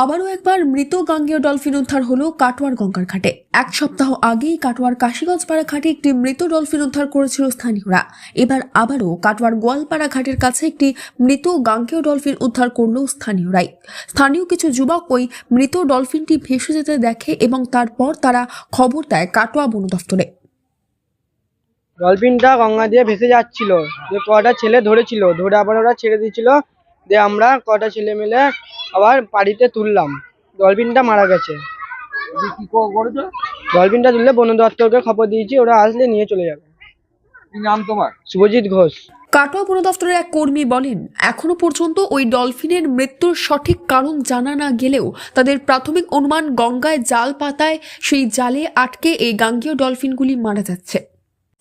আবারও একবার মৃত গাঙ্গেয় ডলফিন উদ্ধার হলো কাটোয়ার গঙ্গার ঘাটে। এক সপ্তাহ আগেই কাটোয়ার কাশীগঞ্জ পাড়া ঘাটে একটি মৃত ডলফিন উদ্ধার করেছিল স্থানীয়রা। এবার আবারও কাটোয়ার গোয়ালপাড়া ঘাটের কাছে একটি মৃত গাঙ্গেয় ডলফিন উদ্ধার করল স্থানীয়রাই। স্থানীয় কিছু যুবক ওই মৃত ডলফিনটি ভেসে যেতে দেখে এবং তারপর তারা খবর দেয় কাটোয়া বন দফতরে ডলফিনটা গঙ্গা দিয়ে ভেসে যাচ্ছিল। যে কটা ছেলে ধরেছিল, ধরে আবার ওরা ছেড়ে দিয়েছিল। দিয়ে আমরা কটা ছেলে মিলে আবার বাড়িতে তুললাম। ডলফিনটা মারা গেছে। কি করেছ? ডলফিনটা তুললে বন দপ্তরকে খবর দিয়েছি ওরা আসলে নিয়ে চলে যাবে। কি নাম তোমার? শুভজিৎ ঘোষ। কাটোয়া বন দফতরের এক কর্মী বলেন এখনও পর্যন্ত ওই ডলফিনের মৃত্যুর সঠিক কারণ জানা না গেলেও তাদের প্রাথমিক অনুমান গঙ্গায় জাল পাতায় সেই জালে আটকে এই গাঙ্গীয় ডলফিনগুলি মারা যাচ্ছে।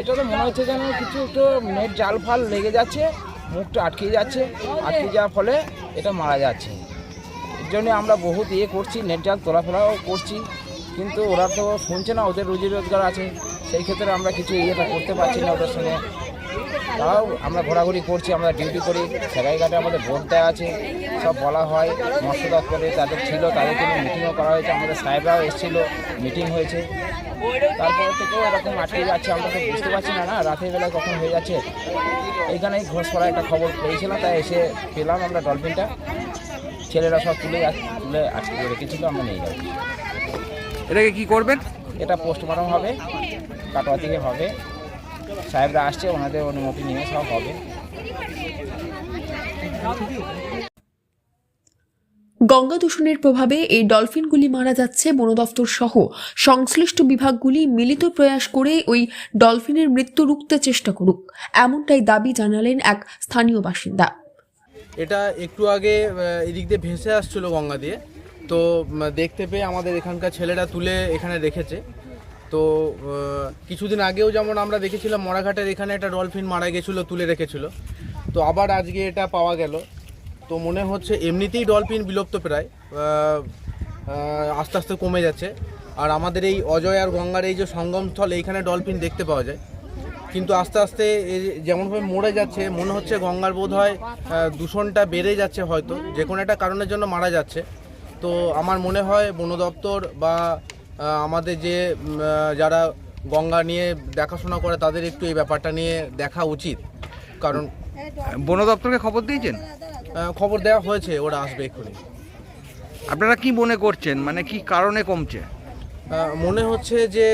এটা তো মনে হচ্ছে যেন কিছু একটু নেট জাল ফাল লেগে যাচ্ছে, মুখটা আটকে যাচ্ছে। আটকে যাওয়ার ফলে এটা মারা যাচ্ছে। এর জন্য আমরা বহুত ইয়ে করছি, নেট জাল তোলাফেরাও করছি। কিন্তু ওরা তো শুনছে না, ওদের রুজি রোজগার আছে। সেই ক্ষেত্রে আমরা কিছু ইয়েটা করতে পারছি না ওদের সঙ্গে। তাও আমরা ঘোরাঘুরি করছি আমরা ডিউটি করি। সেগাইঘাটে আমাদের ভোট দেওয়া আছে। সব বলা হয়। মৎস্য দপ্তরে তাদের ছিল তাদেরকে নিয়ে মিটিংও করা হয়েছে। আমাদের সাহেবরাও এসেছিল মিটিং হয়েছে। তারপর থেকেও এরকম আটকে যাচ্ছে আমরা তো বুঝতে পারছি না না রাতের বেলায় কখন হয়ে যাচ্ছে। এইখানেই ঘোষপাড়া একটা খবর পেয়েছিলাম তাই এসে পেলাম আমরা ডলফিনটা ছেলেরা সব তুলে তুলে আটকে রেখেছিল আমরা নিয়ে যাব। এটাকে কি করবেন? এটা পোস্টমর্টম হবে কাটোয়া থেকে হবে। সাহেবরা আসছে ওনাদের অনুমতি নিয়ে সব হবে। গঙ্গা দূষণের প্রভাবে এই ডলফিনগুলি মারা যাচ্ছে বন দফতর সহ। সংশ্লিষ্ট বিভাগগুলি মিলিত প্রয়াস করে ওই ডলফিনের মৃত্যু রুখতে চেষ্টা করুক এমনটাই দাবি জানালেন এক স্থানীয় বাসিন্দা। এটা একটু আগে এদিক দিয়ে ভেসে আসছিল গঙ্গা দিয়ে। তো দেখতে পেয়ে আমাদের এখানকার ছেলেরা তুলে এখানে রেখেছে। তো কিছুদিন আগেও যেমন আমরা দেখেছিলাম মরাঘাটের এখানে একটা ডলফিন মারা গেছিল, তুলে রেখেছিল। তো আবার আজকে এটা পাওয়া গেল। তো মনে হচ্ছে এমনিতেই ডলফিন বিলুপ্ত প্রায় আস্তে আস্তে কমে যাচ্ছে। আর আমাদের এই অজয় আর গঙ্গার এই যে সঙ্গমস্থল, এইখানে ডলফিন দেখতে পাওয়া যায়। কিন্তু আস্তে আস্তে যেমনভাবে মরে যাচ্ছে, মনে হচ্ছে গঙ্গার বোধ হয় দূষণটা বেড়ে যাচ্ছে হয়তো, যে কোনো একটা কারণের জন্য মারা যাচ্ছে। তো আমার মনে হয় বন দপ্তর বা আমাদের যে যারা গঙ্গা নিয়ে দেখাশোনা করে তাদের একটু এই ব্যাপারটা নিয়ে দেখা উচিত। কারণ বন দপ্তরকে খবর দিয়েছেন? খবর দেওয়া হয়েছে ওরা আসবে এক্ষুনি। আপনারা কি মনে করছেন? মানে কি কারণে কমছে? মনে হচ্ছে যে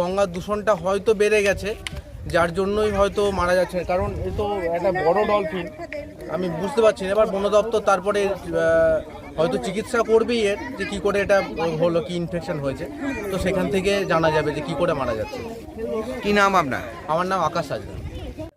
গঙ্গার দূষণটা হয়তো বেড়ে গেছে যার জন্যই হয়তো মারা যাচ্ছে। কারণ এ তো একটা বড় ডলফিন। আমি বুঝতে পারছি না। এবার বন দপ্তর তারপরে হয়তো চিকিৎসা করবেই এর যে কী করে এটা হলো কি ইনফেকশন হয়েছে। তো সেখান থেকে জানা যাবে যে কী করে মারা যাচ্ছে। কি নাম আপনার? আমার নাম আকাশ হাজরা।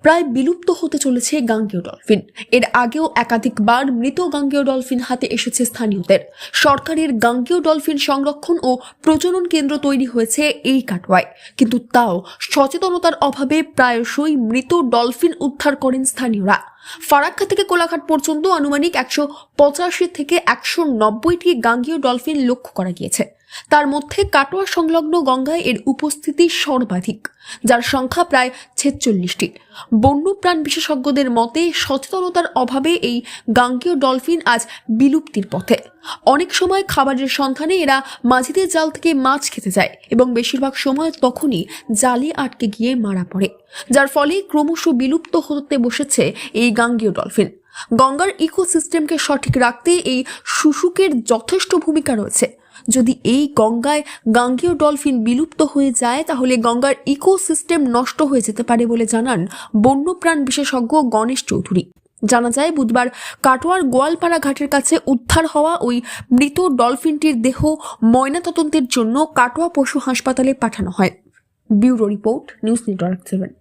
প্রায় বিলুপ্ত হতে চলেছে গাঙ্গেয় ডলফিন। এর আগেও একাধিকবার মৃত গাঙ্গেয় ডলফিন হাতে এসেছে স্থানীয়দের। সরকারের গাঙ্গেয় ডলফিন সংরক্ষণ ও প্রজনন কেন্দ্র তৈরি হয়েছে এই কাটোয়ায়। কিন্তু তাও সচেতনতার অভাবে প্রায়শই মৃত ডলফিন উদ্ধার করেন স্থানীয়রা। ফারাক্কা থেকে কোলাঘাট পর্যন্ত আনুমানিক একশো পঁচাশি থেকে একশো নব্বইটি গাঙ্গেয় ডলফিন লক্ষ্য করা গিয়েছে। তার মধ্যে কাটোয়া সংলগ্ন গঙ্গায় এর উপস্থিতি সর্বাধিক, যার সংখ্যা প্রায় ছেচল্লিশটি। বন্যপ্রাণ বিশেষজ্ঞদের মতে, সচেতনতার অভাবে এই গাঙ্গেয় ডলফিন আজ বিলুপ্তির পথে। অনেক সময় খাবারের সন্ধানে এরা মাঝিদের জাল থেকে মাছ খেতে যায় এবং বেশিরভাগ সময় তখনই জালে আটকে গিয়ে মারা পড়ে, যার ফলে ক্রমশ বিলুপ্ত হতে বসেছে এই গাঙ্গেয় ডলফিন। গঙ্গার ইকোসিস্টেমকে সঠিক রাখতে এই শুশুকের যথেষ্ট ভূমিকা রয়েছে। যদি এই গঙ্গায় গাঙ্গেয় ডলফিন বিলুপ্ত হয়ে যায়, তাহলে গঙ্গার ইকোসিস্টেম নষ্ট হয়ে যেতে পারে বলে জানান বন্যপ্রাণ বিশেষজ্ঞ গণেশ চৌধুরী। জানা যায়, বুধবার কাটোয়ার গোয়ালপাড়া ঘাটের কাছে উদ্ধার হওয়া ওই মৃত ডলফিনটির দেহ ময়নাতদন্তের জন্য কাটোয়া পশু হাসপাতালে পাঠানো হয়। Bureau report, news network seven.